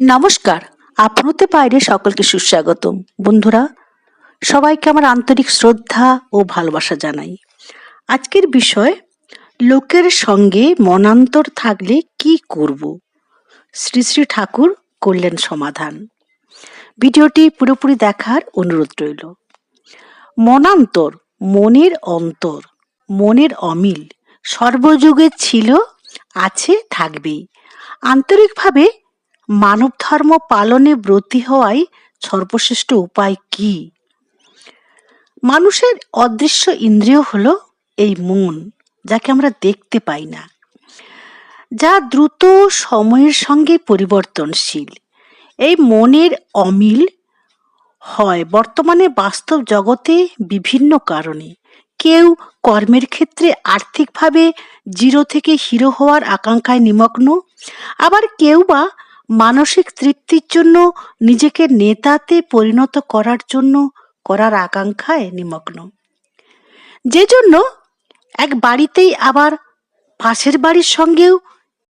নমস্কার আপনাতে বাইরে সকলকে সুস্বাগতম। বন্ধুরা, সবাইকে আমার আন্তরিক শ্রদ্ধা ও ভালোবাসা জানাই। আজকের বিষয়, লোকের সঙ্গে মনান্তর থাকলে কি করব? শ্রী শ্রী ঠাকুর করলেন সমাধান। ভিডিওটি পুরোপুরি দেখার অনুরোধ রইল। মনান্তর, মনের অন্তর, মনের অমিল, সর্বযুগে ছিল, আছে, থাকবেই। আন্তরিকভাবে মানব ধর্ম পালনে ব্রতী হওয়াই সর্বশ্রেষ্ঠ উপায় কি? মানুষের অদৃশ্য ইন্দ্রিয় হলো এই মন, যাকে আমরা দেখতে পাই না, যা দ্রুত সময়ের সঙ্গে পরিবর্তনশীল। এই মনের অমিল হয় বর্তমানে বাস্তব জগতে বিভিন্ন কারণে। কেউ কর্মের ক্ষেত্রে আর্থিকভাবে জিরো থেকে হিরো হওয়ার আকাঙ্ক্ষায় নিমগ্ন, আবার কেউ বা মানসিক তৃপ্তির জন্য নিজেকে নেতাতে পরিণত করার জন্য করার আকাঙ্ক্ষায় নিমগ্ন। যে জন্য এক বাড়িতেই আবার পাশের বাড়ির সঙ্গেও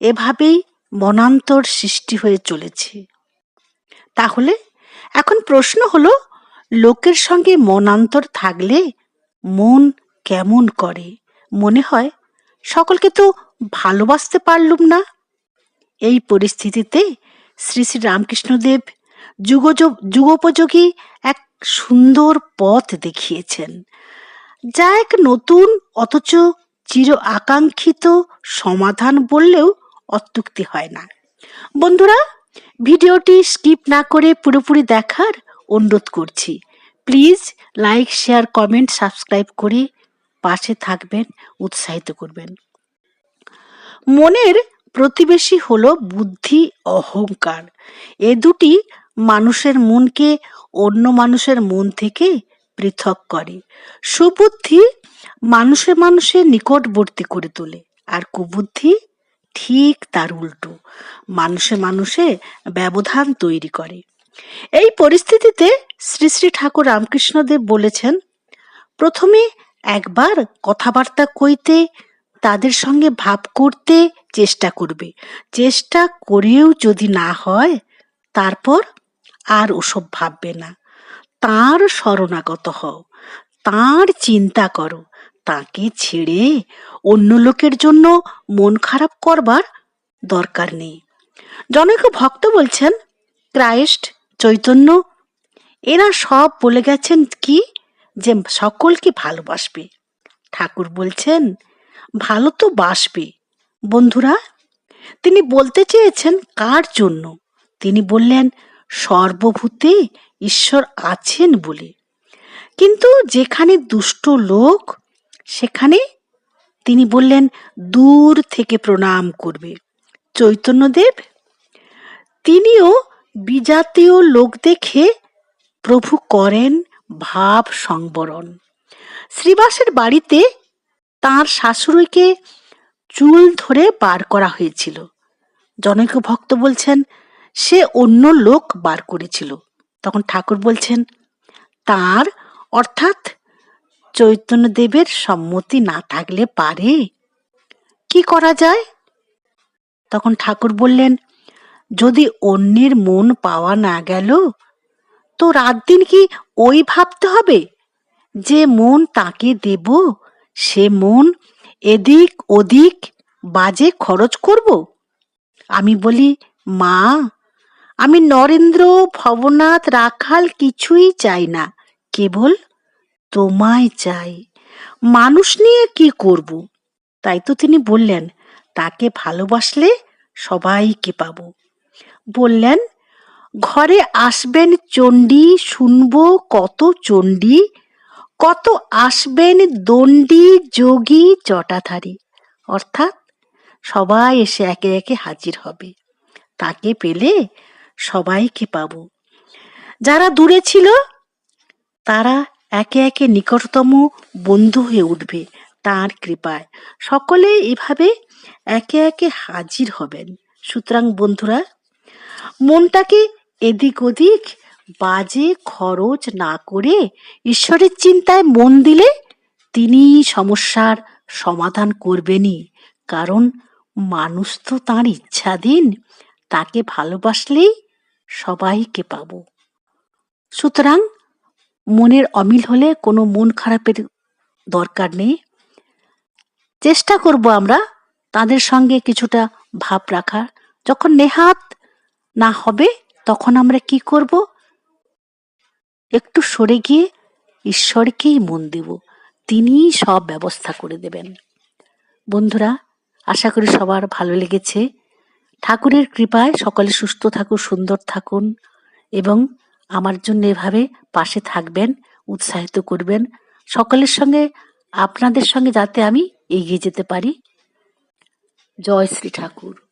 এভাবেই মনান্তর সৃষ্টি হয়ে চলেছে। তাহলে এখন প্রশ্ন হলো, লোকের সঙ্গে মনান্তর থাকলে মন কেমন করে? মনে হয় সকলকে তো ভালোবাসতে পারলুম না। এই পরিস্থিতিতে শ্রী শ্রী রামকৃষ্ণদেব যুগজ যুগোপযোগী এক সুন্দর পথ দেখিয়েছেন, যা এক নতুন অথচ চির আকাঙ্ক্ষিত সমাধান বললেও অত্যুক্তি হয় না। বন্ধুরা, ভিডিওটি স্কিপ না করে পুরোপুরি দেখার অনুরোধ করছি। Please like, share, comment, subscribe করে পাশে থাকবেন, উৎসাহিত করবেন। মনের প্রতিবেশী হল বুদ্ধি অহংকার। এ দুটি মানুষের মনকে অন্য মানুষের মন থেকে পৃথক করে। সুবুদ্ধি মানুষে মানুষের নিকটবর্তী করে তোলে, আর কুবুদ্ধি ঠিক তার উল্টো, মানুষে মানুষে ব্যবধান তৈরি করে। এই পরিস্থিতিতে শ্রী শ্রী ঠাকুর রামকৃষ্ণদেব বলেছেন, প্রথমে একবার কথাবার্তা কইতে তাদের সঙ্গে ভাব করতে চেষ্টা করবে। চেষ্টা করেও যদি না হয়, তারপর আর ওসব ভাববে না। তার শরণাগত হও, তার চিন্তা করো। তাকে ছেড়ে অন্য লোকের জন্য মন খারাপ করবার দরকার নেই। জনৈক ভক্ত বলছেন, ক্রাইস্ট, চৈতন্য, এরা সব বলে গেছেন কি? যে সকলকে ভালোবাসবে। ঠাকুর বলছেন ভালো তো বাসবে। বন্ধুরা, তিনি বলতে চেয়েছেন কার জন্য? তিনি বললেন, সর্বভূতে ঈশ্বর আছেন বলে। কিন্তু যেখানে দুষ্ট লোক, সেখানে তিনি বললেন, দূর থেকে প্রণাম করবে। চৈতন্যদেব, তিনিও বিজাতীয় লোক দেখে প্রভু করেন ভাব সংবরণ। শ্রীবাসের বাড়িতে তার শাশুড়িকে চুল ধরে বার করা হয়েছিল। জনৈক ভক্ত বলছেন, সে অন্য লোক বার করেছিল। তখন ঠাকুর বলছেন, তার অর্থাৎ চৈতন্যদেবের সম্মতি না থাকলে পারে? কি করা যায়? তখন ঠাকুর বললেন, যদি অন্যের মন পাওয়া না গেল, তো রাত দিন কি ওই ভাবতে হবে যে মন তাকে দেব সে মন এদিক ওদিক বাজে খরচ করব? আমি বলি, মা, আমি নরেন্দ্র ভবনাথ রাখাল কিছুই চাই না, কেবল তোমায় চাই। মানুষ নিয়ে কি করব? তাই তো তিনি বললেন, তাকে ভালোবাসলে সবাইকে পাব। বললেন, ঘরে আসবেন চণ্ডী, শুনব কত চণ্ডী কত আসবেন দণ্ডি যোগী জটাধারী অর্থাৎ সবাই এসে একে একে হাজির হবে। তাকে পেলে সবাইকে পাব। যারা দূরে ছিল, তারা একে একে নিকটতম বন্ধু হয়ে উঠবে তার কৃপায়। সকলে এভাবে একে একে হাজির হবেন। সুতরাং বন্ধুরা, মনটাকে এদিক ওদিক বাজে খরচ না করে ঈশ্বরের চিন্তায় মন দিলে তিনি সমস্যার সমাধান করবেনই। কারণ মানুষ তো তাঁর ইচ্ছাধীন, তাকে ভালোবাসলেই সবাইকে পাবো। সুতরাং মনের অমিল হলে কোনো মন খারাপের দরকার নেই। চেষ্টা করব আমরা তাদের সঙ্গে কিছুটা ভাব রাখার। যখন নেহাত না হবে, তখন আমরা কি করব? একটু সরে গিয়ে ঈশ্বরকেই মন দেব। তিনিই সব ব্যবস্থা করে দেবেন। বন্ধুরা, আশা করি সবার ভালো লেগেছে। ঠাকুরের কৃপায় সকলে সুস্থ থাকুন, সুন্দর থাকুন এবং আমার জন্য এভাবে পাশে থাকবেন, উৎসাহিত করবেন। সকলের সঙ্গে, আপনাদের সঙ্গে যাতে আমি এগিয়ে যেতে পারি। জয় শ্রী ঠাকুর।